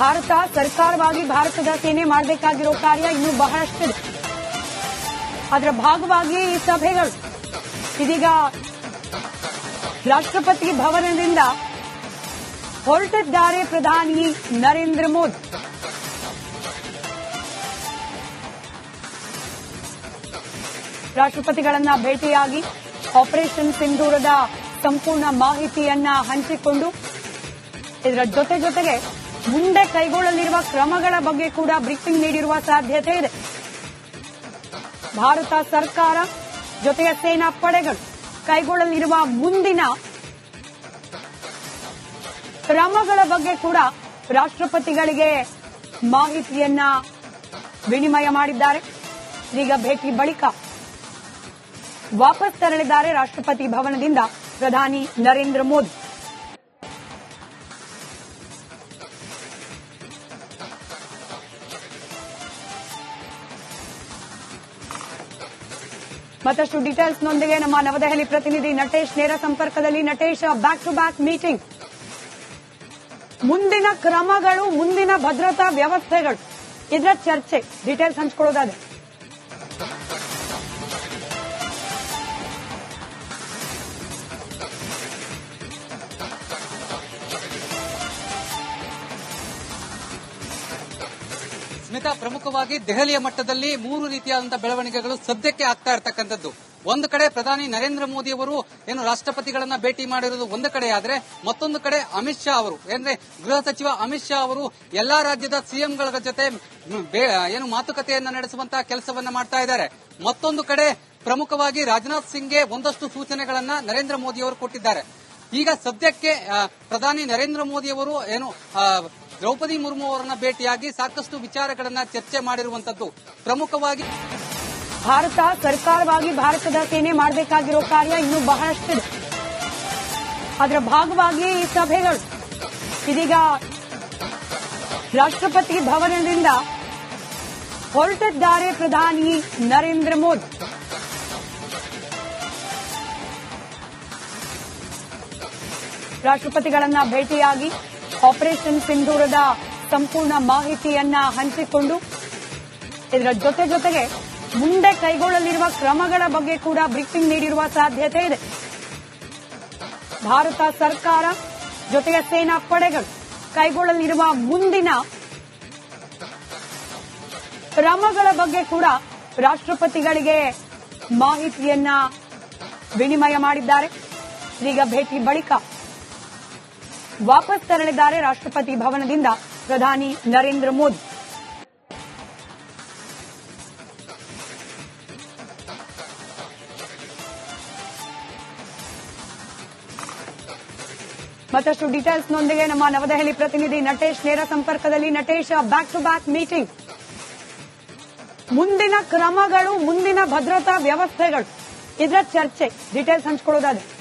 ಭಾರತ ಸರ್ಕಾರವಾಗಿ ಭಾರತದ ಸೇನೆ ಮಾಡಬೇಕಾಗಿರೋ ಕಾರ್ಯ ಇನ್ನೂ ಬಹಳಷ್ಟಿದೆ. ಅದರ ಭಾಗವಾಗಿ ಈ ಸಭೆಗಳು. ಇದೀಗ ರಾಷ್ಟ್ರಪತಿ ಭವನದಿಂದ ಹೊರಟಿದ್ದಾರೆ ಪ್ರಧಾನಿ ನರೇಂದ್ರ ಮೋದಿ. ರಾಷ್ಟ್ರಪತಿಗಳನ್ನ ಭೇಟಿಯಾಗಿ ಆಪರೇಷನ್ ಸಿಂಧೂರದ ಸಂಪೂರ್ಣ ಮಾಹಿತಿಯನ್ನ ಹಂಚಿಕೊಂಡು ಇದರ ಜೊತೆ ಜೊತೆಗೆ ಮುಂದೆ ಕೈಗೊಳ್ಳಲಿರುವ ಕ್ರಮಗಳ ಬಗ್ಗೆ ಕೂಡ ಬ್ರೀಫಿಂಗ್ ನೀಡಿರುವ ಸಾಧ್ಯತೆ ಇದೆ. ಭಾರತ ಸರ್ಕಾರ ಜೊತೆಗೆ ಸೇನಾ ಪಡೆಗಳು ಕೈಗೊಳ್ಳಲಿರುವ ಮುಂದಿನ ಕ್ರಮಗಳ ಬಗ್ಗೆ ಕೂಡ ರಾಷ್ಟ್ರಪತಿಗಳಿಗೆ ಮಾಹಿತಿಯನ್ನ ವಿನಿಮಯ ಮಾಡಿದ್ದಾರೆ. ಈಗ ಭೇಟಿ ಬಳಿಕ ವಾಪಸ್ ತೆರಳಿದ್ದಾರೆ ರಾಷ್ಟ್ರಪತಿ ಭವನದಿಂದ ಪ್ರಧಾನಿ ನರೇಂದ್ರ ಮೋದಿ. ಮತ್ತಷ್ಟು ಡೀಟೇಲ್ಸ್ನೊಂದಿಗೆ ನಮ್ಮ ನವದೆಹಲಿ ಪ್ರತಿನಿಧಿ ನಟೇಶ್ ನೇರ ಸಂಪರ್ಕದಲ್ಲಿ. Natesh back to back meeting ಮುಂದಿನ ಕ್ರಮಗಳು, ಮುಂದಿನ ಭದ್ರತಾ ವ್ಯವಸ್ಥೆಗಳು. ಇದರ ಚರ್ಚೆ ಡೀಟೇಲ್ಸ್ ಹಂಚ್ಕೊಳ್ಳೋದಾದ್ರೆ. ಸ್ಮಿತಾ ಪ್ರಮುಖವಾಗಿ ದೆಹಲಿಯ ಮಟ್ಟದಲ್ಲಿ ಮೂರು ರೀತಿಯಾದಂತಹ ಬೆಳವಣಿಗೆಗಳು ಸದ್ಯಕ್ಕೆ ಆಗ್ತಾ ಇರತಕ್ಕಂಥದ್ದು. ಒಂದು ಕಡೆ ಪ್ರಧಾನಿ ನರೇಂದ್ರ ಮೋದಿ ಅವರು ಏನು ರಾಷ್ಟ್ರಪತಿಗಳನ್ನ ಭೇಟಿ ಮಾಡಿರೋದು ಒಂದು ಕಡೆ ಆದರೆ ಮತ್ತೊಂದು ಕಡೆ ಅಮಿತ್ ಶಾ ಅವರು. ಅಂದ್ರೆ ಗೃಹ ಸಚಿವ ಅಮಿತ್ ಶಾ ಅವರು ಎಲ್ಲಾ ರಾಜ್ಯದ ಸಿಎಂಗಳ ಜೊತೆ ಏನು ಮಾತುಕತೆಯನ್ನ ನಡೆಸುವಂತಹ ಕೆಲಸವನ್ನ ಮಾಡ್ತಾ ಇದ್ದಾರೆ. ಮತ್ತೊಂದು ಕಡೆ ಪ್ರಮುಖವಾಗಿ ರಾಜನಾಥ್ ಸಿಂಗ್ಗೆ ಒಂದಷ್ಟು ಸೂಚನೆಗಳನ್ನ ನರೇಂದ್ರ ಮೋದಿ ಅವರು ಕೊಟ್ಟಿದ್ದಾರೆ. ಈಗ ಸದ್ಯಕ್ಕೆ ಪ್ರಧಾನಿ ನರೇಂದ್ರ ಮೋದಿ ಅವರು ಏನು ದ್ರೌಪದಿ ಮುರ್ಮು ಅವರನ್ನ ಭೇಟಿಯಾಗಿ ಸಾಕಷ್ಟು ವಿಚಾರಗಳನ್ನ ಚರ್ಚೆ ಮಾಡಿರುವಂತದ್ದು ಪ್ರಮುಖವಾಗಿ ಭಾರತ ಸರ್ಕಾರವಾಗಿ ಭಾರತದ ಸೇನೆ ಮಾಡಬೇಕಾಗಿರೋ ಕಾರ್ಯ ಇನ್ನು ಬಹಳಷ್ಟಿದೆ. ಅದರ ಭಾಗವಾಗಿ ಈ ಸಭೆಗಳು. ಇದೀಗ ರಾಷ್ಟ್ರಪತಿ ಭವನದಿಂದ ಹೊರಟಿದ್ದಾರೆ ಪ್ರಧಾನಿ ನರೇಂದ್ರ ಮೋದಿ. ರಾಷ್ಟ್ರಪತಿಗಳನ್ನ ಭೇಟಿಯಾಗಿ ಆಪರೇಷನ್ ಸಿಂಧೂರದ ಸಂಪೂರ್ಣ ಮಾಹಿತಿಯನ್ನ ಹಂಚಿಕೊಂಡು ಇದರ ಜೊತೆ ಜೊತೆಗೆ ಮುಂದೆ ಕೈಗೊಳ್ಳಲಿರುವ ಕ್ರಮಗಳ ಬಗ್ಗೆ ಕೂಡ ಬ್ರೀಫಿಂಗ್ ನೀಡಿರುವ ಸಾಧ್ಯತೆ ಇದೆ. ಭಾರತ ಸರ್ಕಾರ ಜೊತೆಗೆ ಸೇನಾ ಪಡೆಗಳು ಕೈಗೊಳ್ಳಲಿರುವ ಮುಂದಿನ ಕ್ರಮಗಳ ಬಗ್ಗೆ ಕೂಡ ರಾಷ್ಟ್ರಪತಿಗಳಿಗೆ ಮಾಹಿತಿಯನ್ನ ವಿನಿಮಯ ಮಾಡಿದ್ದಾರೆ. ಈಗ ಭೇಟಿ ಬಳಿಕ ವಾಪಸ್ ತೆರಳಿದ್ದಾರೆ ರಾಷ್ಟ್ರಪತಿ ಭವನದಿಂದ ಪ್ರಧಾನಿ ನರೇಂದ್ರ ಮೋದಿ. ಮತ್ತಷ್ಟು ಡೀಟೇಲ್ಸ್ನೊಂದಿಗೆ ನಮ್ಮ ನವದೆಹಲಿ ಪ್ರತಿನಿಧಿ ನಟೇಶ್ ನೇರ ಸಂಪರ್ಕದಲ್ಲಿ Natesh back to back meeting ಮುಂದಿನ ಕ್ರಮಗಳು, ಮುಂದಿನ ಭದ್ರತಾ ವ್ಯವಸ್ಥೆಗಳು. ಇದರ ಚರ್ಚೆ. ಡೀಟೇಲ್ಸ್ ಹಂಚ್ಕೊಳ್ಳೋದಾದ್ರೆ.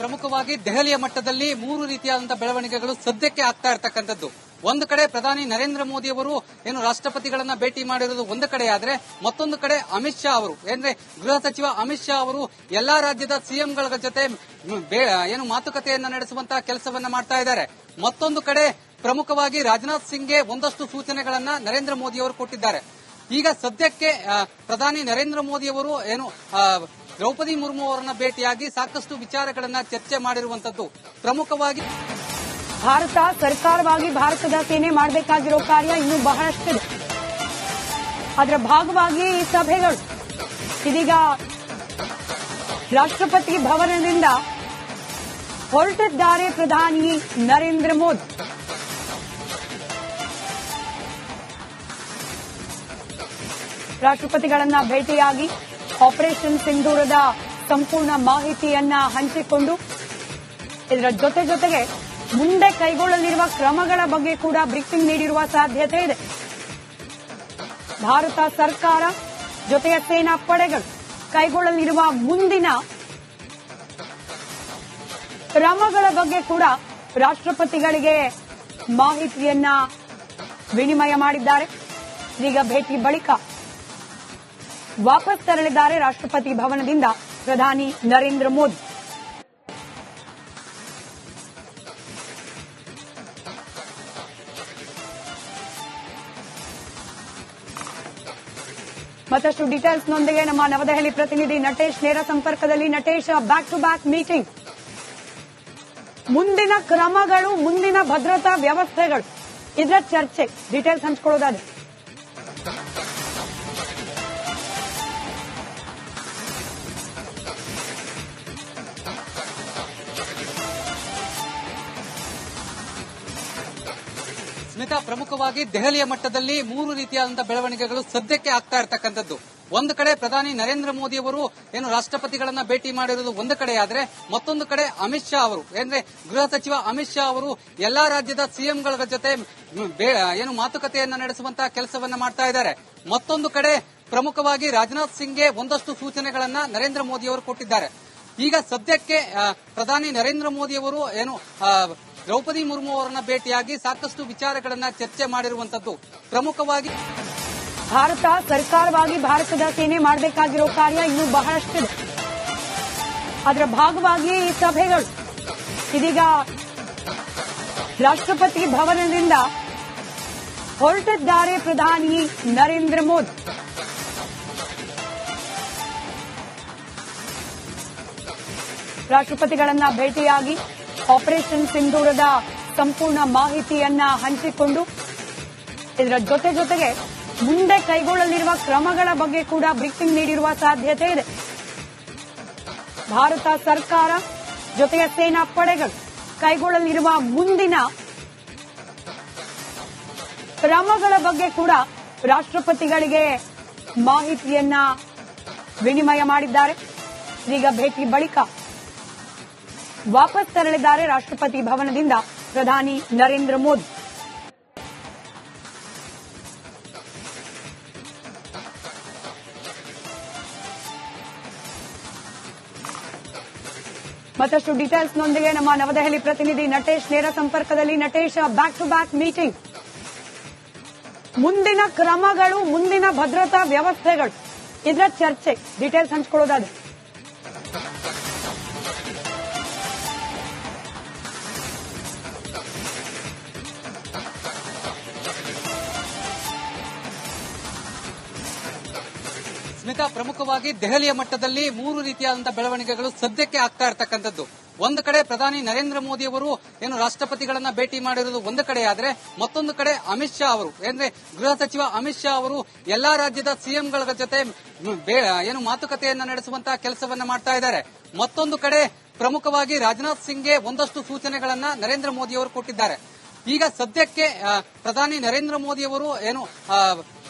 ಪ್ರಮುಖವಾಗಿ ದೆಹಲಿಯ ಮಟ್ಟದಲ್ಲಿ ಮೂರು ರೀತಿಯಾದಂತಹ ಬೆಳವಣಿಗೆಗಳು ಸದ್ಯಕ್ಕೆ ಆಗ್ತಾ ಇರತಕ್ಕಂಥದ್ದು. ಒಂದು ಕಡೆ ಪ್ರಧಾನಿ ನರೇಂದ್ರ ಮೋದಿ ಅವರು ಏನು ರಾಷ್ಟ್ರಪತಿಗಳನ್ನ ಭೇಟಿ ಮಾಡಿರೋದು ಒಂದು ಕಡೆ ಆದ್ರೆ ಮತ್ತೊಂದು ಕಡೆ ಅಮಿತ್ ಶಾ ಅವರು. ಏನಂದ್ರೆ ಗೃಹ ಸಚಿವ ಅಮಿತ್ ಶಾ ಅವರು ಎಲ್ಲಾ ರಾಜ್ಯದ ಸಿಎಂಗಳ ಜೊತೆ ಏನು ಮಾತುಕತೆಯನ್ನ ನಡೆಸುವಂತಹ ಕೆಲಸವನ್ನ ಮಾಡ್ತಾ ಇದ್ದಾರೆ. ಮತ್ತೊಂದು ಕಡೆ ಪ್ರಮುಖವಾಗಿ ರಾಜನಾಥ್ ಸಿಂಗ್ಗೆ ಒಂದಷ್ಟು ಸೂಚನೆಗಳನ್ನ ನರೇಂದ್ರ ಮೋದಿ ಅವರು ಕೊಟ್ಟಿದ್ದಾರೆ. ಈಗ ಸದ್ಯಕ್ಕೆ ಪ್ರಧಾನಿ ನರೇಂದ್ರ ಮೋದಿ ಅವರು ಏನು ದ್ರೌಪದಿ ಮುರ್ಮು ಅವರನ್ನ ಭೇಟಿಯಾಗಿ ಸಾಕಷ್ಟು ವಿಚಾರಗಳನ್ನ ಚರ್ಚೆ ಮಾಡಿರುವಂತದ್ದು ಪ್ರಮುಖವಾಗಿ ಭಾರತ ಸರ್ಕಾರವಾಗಿ ಭಾರತದ ಸೇನೆ ಮಾಡಬೇಕಾಗಿರೋ ಕಾರ್ಯ ಇನ್ನೂ ಬಹಳಷ್ಟಿದೆ. ಅದರ ಭಾಗವಾಗಿ ಈ ಸಭೆಗಳು. ಇದೀಗ ರಾಷ್ಟ್ರಪತಿ ಭವನದಿಂದ ಹೊರಟಿದ್ದಾರೆ ಪ್ರಧಾನಿ ನರೇಂದ್ರ ಮೋದಿ. ರಾಷ್ಟ್ರಪತಿಗಳನ್ನ ಭೇಟಿಯಾಗಿ ಆಪರೇಷನ್ ಸಿಂಧೂರದ ಸಂಪೂರ್ಣ ಮಾಹಿತಿಯನ್ನ ಹಂಚಿಕೊಂಡು ಇದರ ಜೊತೆ ಜೊತೆಗೆ ಮುಂದೆ ಕೈಗೊಳ್ಳಲಿರುವ ಕ್ರಮಗಳ ಬಗ್ಗೆ ಕೂಡ ಬ್ರೀಫಿಂಗ್ ನೀಡಿರುವ ಸಾಧ್ಯತೆ ಇದೆ. ಭಾರತ ಸರ್ಕಾರ ಜೊತೆಯ ಸೇನಾ ಪಡೆಗಳು ಕೈಗೊಳ್ಳಲಿರುವ ಮುಂದಿನ ಕ್ರಮಗಳ ಬಗ್ಗೆ ಕೂಡ ರಾಷ್ಟ್ರಪತಿಗಳಿಗೆ ಮಾಹಿತಿಯನ್ನ ವಿನಿಮಯ ಮಾಡಿದ್ದಾರೆ. ಈಗ ಭೇಟಿ ಬಳಿಕ ವಾಪಸ್ ತೆರಳಿದ್ದಾರೆ ರಾಷ್ಟ್ರಪತಿ ಭವನದಿಂದ ಪ್ರಧಾನಿ ನರೇಂದ್ರ ಮೋದಿ. ಮತ್ತಷ್ಟು ಡೀಟೇಲ್ಸ್ನೊಂದಿಗೆ ನಮ್ಮ ನವದೆಹಲಿ ಪ್ರತಿನಿಧಿ ನಟೇಶ್ ನೇರ ಸಂಪರ್ಕದಲ್ಲಿ. Natesh back to back meeting ಮುಂದಿನ ಕ್ರಮಗಳು, ಮುಂದಿನ ಭದ್ರತಾ ವ್ಯವಸ್ಥೆಗಳು. ಇದರ ಚರ್ಚೆ. ಡೀಟೇಲ್ಸ್ ಹಂಚ್ಕೊಳ್ಳೋದಾದ್ರೆ. ಸ್ಮಿತಾ ಪ್ರಮುಖವಾಗಿ ದೆಹಲಿಯ ಮಟ್ಟದಲ್ಲಿ ಮೂರು ರೀತಿಯಾದಂತಹ ಬೆಳವಣಿಗೆಗಳು ಸದ್ಯಕ್ಕೆ ಆಗ್ತಾ ಇರತಕ್ಕಂಥದ್ದು. ಒಂದು ಕಡೆ ಪ್ರಧಾನಿ ನರೇಂದ್ರ ಮೋದಿ ಅವರು ಏನು ರಾಷ್ಟ್ರಪತಿಗಳನ್ನ ಭೇಟಿ ಮಾಡಿರುವುದು ಒಂದು ಕಡೆ ಆದ್ರೆ ಮತ್ತೊಂದು ಕಡೆ ಅಮಿತ್ ಶಾ ಅವರು. ಅಂದ್ರೆ ಗೃಹ ಸಚಿವ ಅಮಿತ್ ಶಾ ಅವರು ಎಲ್ಲಾ ರಾಜ್ಯದ ಸಿಎಂಗಳ ಜೊತೆ ಏನು ಮಾತುಕತೆಯನ್ನ ನಡೆಸುವಂತಹ ಕೆಲಸವನ್ನ ಮಾಡ್ತಾ ಇದ್ದಾರೆ. ಮತ್ತೊಂದು ಕಡೆ ಪ್ರಮುಖವಾಗಿ ರಾಜನಾಥ್ ಸಿಂಗ್ಗೆ ಒಂದಷ್ಟು ಸೂಚನೆಗಳನ್ನ ನರೇಂದ್ರ ಮೋದಿ ಅವರು ಕೊಟ್ಟಿದ್ದಾರೆ. ಈಗ ಸದ್ಯಕ್ಕೆ ಪ್ರಧಾನಿ ನರೇಂದ್ರ ಮೋದಿ ಅವರು ಏನು ದ್ರೌಪದಿ ಮುರ್ಮು ಅವರನ್ನ ಭೇಟಿಯಾಗಿ ಸಾಕಷ್ಟು ವಿಚಾರಗಳನ್ನ ಚರ್ಚೆ ಮಾಡಿರುವಂತದ್ದು ಪ್ರಮುಖವಾಗಿ ಭಾರತ ಸರ್ಕಾರವಾಗಿ ಭಾರತದ ಸೇನೆ ಮಾಡಬೇಕಾಗಿರೋ ಕಾರ್ಯ ಇನ್ನು ಬಹಳಷ್ಟು ಅದರ ಭಾಗವಾಗಿ ಈ ಸಭೆಗಳು. ಇದೀಗ ರಾಷ್ಟ್ರಪತಿ ಭವನದಿಂದ ಹೊರಟಿದ್ದಾರೆ ಪ್ರಧಾನಿ ನರೇಂದ್ರ ಮೋದಿ. ರಾಷ್ಟ್ರಪತಿಗಳನ್ನ ಭೇಟಿಯಾಗಿ ಆಪರೇಷನ್ ಸಿಂಧೂರದ ಸಂಪೂರ್ಣ ಮಾಹಿತಿಯನ್ನ ಹಂಚಿಕೊಂಡು ಇದರ ಜೊತೆ ಜೊತೆಗೆ ಮುಂದೆ ಕೈಗೊಳ್ಳಲಿರುವ ಕ್ರಮಗಳ ಬಗ್ಗೆ ಕೂಡ ಬ್ರೀಫಿಂಗ್ ನೀಡಿರುವ ಸಾಧ್ಯತೆ ಇದೆ. ಭಾರತ ಸರ್ಕಾರ ಜೊತೆಗೆ ಸೇನಾ ಪಡೆಗಳು ಕೈಗೊಳ್ಳಲಿರುವ ಮುಂದಿನ ಕ್ರಮಗಳ ಬಗ್ಗೆ ಕೂಡ ರಾಷ್ಟ್ರಪತಿಗಳಿಗೆ ಮಾಹಿತಿಯನ್ನ ವಿನಿಮಯ ಮಾಡಿದ್ದಾರೆ. ಈಗ ಭೇಟಿ ಬಳಿಕ ವಾಪಸ್ ತೆರಳಿದ್ದಾರೆ ರಾಷ್ಟ್ರಪತಿ ಭವನದಿಂದ ಪ್ರಧಾನಿ ನರೇಂದ್ರ ಮೋದಿ. ಮತ್ತಷ್ಟು ಡೀಟೇಲ್ಸ್ನೊಂದಿಗೆ ನಮ್ಮ ನವದೆಹಲಿ ಪ್ರತಿನಿಧಿ ನಟೇಶ್ ನೇರ ಸಂಪರ್ಕದಲ್ಲಿ. Natesh back to back meeting ಮುಂದಿನ ಕ್ರಮಗಳು, ಮುಂದಿನ ಭದ್ರತಾ ವ್ಯವಸ್ಥೆಗಳು. ಇದರ ಚರ್ಚೆ. ಡೀಟೇಲ್ಸ್ ಹಂಚ್ಕೊಳ್ಳೋದಾದ್ರೆ. ಸ್ಮಿತಾ ಪ್ರಮುಖವಾಗಿ ದೆಹಲಿಯ ಮಟ್ಟದಲ್ಲಿ ಮೂರು ರೀತಿಯಾದಂತಹ ಬೆಳವಣಿಗೆಗಳು ಸದ್ಯಕ್ಕೆ ಆಗ್ತಾ ಇರತಕ್ಕಂಥದ್ದು. ಒಂದು ಕಡೆ ಪ್ರಧಾನಿ ನರೇಂದ್ರ ಮೋದಿ ಅವರು ಏನು ರಾಷ್ಟ್ರಪತಿಗಳನ್ನ ಭೇಟಿ ಮಾಡಿರೋದು ಒಂದು ಕಡೆ ಆದ್ರೆ ಮತ್ತೊಂದು ಕಡೆ ಅಮಿತ್ ಶಾ ಅವರು. ಅಂದ್ರೆ ಗೃಹ ಸಚಿವ ಅಮಿತ್ ಶಾ ಅವರು ಎಲ್ಲಾ ರಾಜ್ಯದ ಸಿಎಂಗಳ ಜೊತೆ ಏನು ಮಾತುಕತೆಯನ್ನ ನಡೆಸುವಂತಹ ಕೆಲಸವನ್ನ ಮಾಡ್ತಾ ಇದ್ದಾರೆ. ಮತ್ತೊಂದು ಕಡೆ ಪ್ರಮುಖವಾಗಿ ರಾಜನಾಥ್ ಸಿಂಗ್ಗೆ ಒಂದಷ್ಟು ಸೂಚನೆಗಳನ್ನ ನರೇಂದ್ರ ಮೋದಿ ಅವರು ಕೊಟ್ಟಿದ್ದಾರೆ. ಈಗ ಸದ್ಯಕ್ಕೆ ಪ್ರಧಾನಿ ನರೇಂದ್ರ ಮೋದಿ ಅವರು ಏನು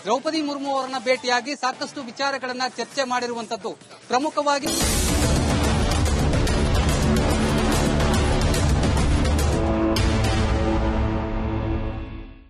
ದ್ರೌಪದಿ ಮುರ್ಮು ಅವರನ್ನ ಭೇಟಿಯಾಗಿ ಸಾಕಷ್ಟು ವಿಚಾರಗಳನ್ನ ಚರ್ಚೆ ಮಾಡಿರುವಂತದ್ದು ಪ್ರಮುಖವಾಗಿ